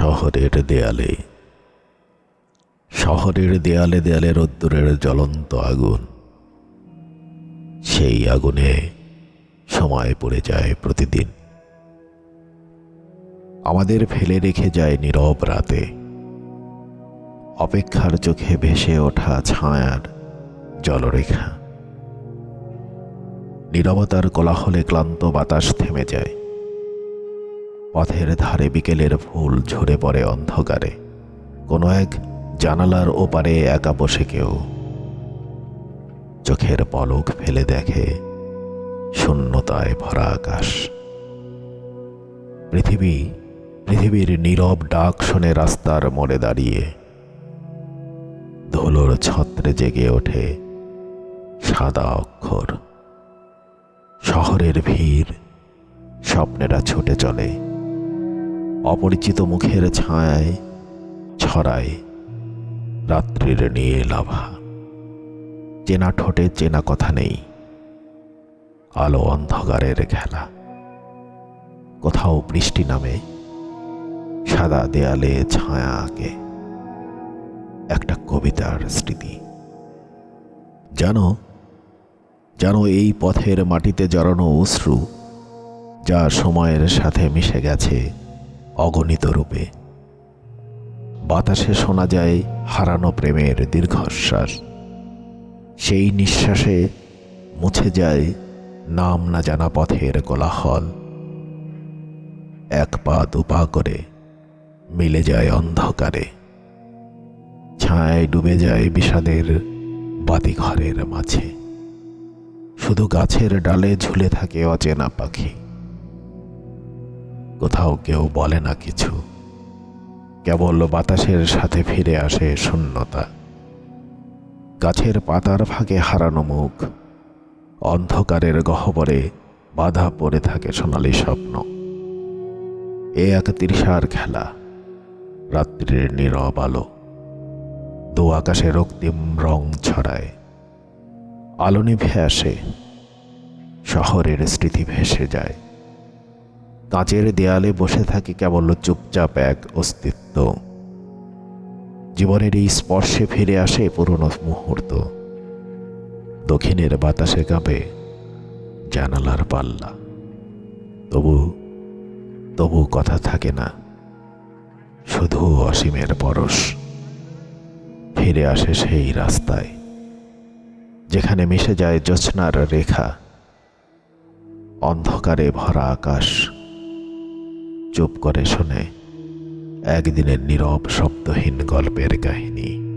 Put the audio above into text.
শহরের দেয়ালে। শহরের দেয়ালে দেয়ালে রোদ্দুরের জ্বলন্ত আগুন। সেই আগুনে সময় পড়ে যায় প্রতিদিন। আমাদের ফেলে রেখে যায় নীরব রাতে। অপেক্ষার চোখে ভেসে ওঠা ছায়ার জলরেখা। নীরবতার কোলাহলে ক্লান্ত বাতাস থেমে যায়। পথের ধারে বিকেলের ফুল ঝরে পড়ে অন্ধকারে। কোনো এক জানালার ওপারে একা বসে কেউ। চোখের পলক ফেলে দেখে শূন্যতায় ভরা আকাশ। পৃথিবী, পৃথিবীর নীরব ডাক শুনে রাস্তার মোড়ে দাঁড়িয়ে। ধুলোর ছত্রে জেগে ওঠে সাদা অক্ষর। শহরের ভিড় স্বপ্নেরা ছুটে চলে। অপরিচিত মুখের ছায়ায় ছড়ায় রাত্রির নীল আভা। চেনা ঠোঁটে চেনা কথা নেই, আলো অন্ধকারের খেলা। কোথাও বৃষ্টি নামে, সাদা দেয়ালে ছায়া আঁকে একটা কবিতার স্মৃতি। জানো জানো এই পথের মাটিতে জড়ানো অশ্রু যা সময়ের সাথে মিশে গেছে অগণিত রূপে। বাতাসে শোনা যায় হারানো প্রেমের দীর্ঘশ্বাস। সেই নিঃশ্বাসে মুছে যায় নাম না জানা পথের কোলাহল। এক পা দুপা করে মিলে যায় অন্ধকারে। ছায় ডুবে যায় বিষাদের বাতিঘরের মাঝে। শুধু গাছের ডালে ঝুলে থাকে অচেনা পাখি। কোথাও কেউ বলে না কিছু। কেবল বাতাসের সাথে ফিরে আসে শূন্যতা। গাছের পাতার ফাঁকে হারানো মুখ। অন্ধকারের গহ্বরে বাধা পড়ে থাকে সোনালি স্বপ্ন। এ এক তৃষার খেলা। রাত্রির নীরব আলো। দু আকাশে রক্তিম রং ছড়ায়। আলো নিভে আসে। শহরের স্মৃতি ভেসে যায়। কাঁচের দেয়ালে বসে থাকি কেবল চুপচাপ এক অস্তিত্ব। জীবনের এই স্পর্শে ফিরে আসে পুরনো মুহূর্ত। দক্ষিণের বাতাসে কাঁপে জানালার পাল্লা। তবু তবু কথা থাকে না। শুধু অসীমের পরশ। ফিরে আসে সেই রাস্তায়, যেখানে মিশে যায় জ্যোৎস্নার রেখা। অন্ধকারে ভরা আকাশ। চুপ করে শোনে। একদিনের নীরব শব্দহীন গল্পের কাহিনী।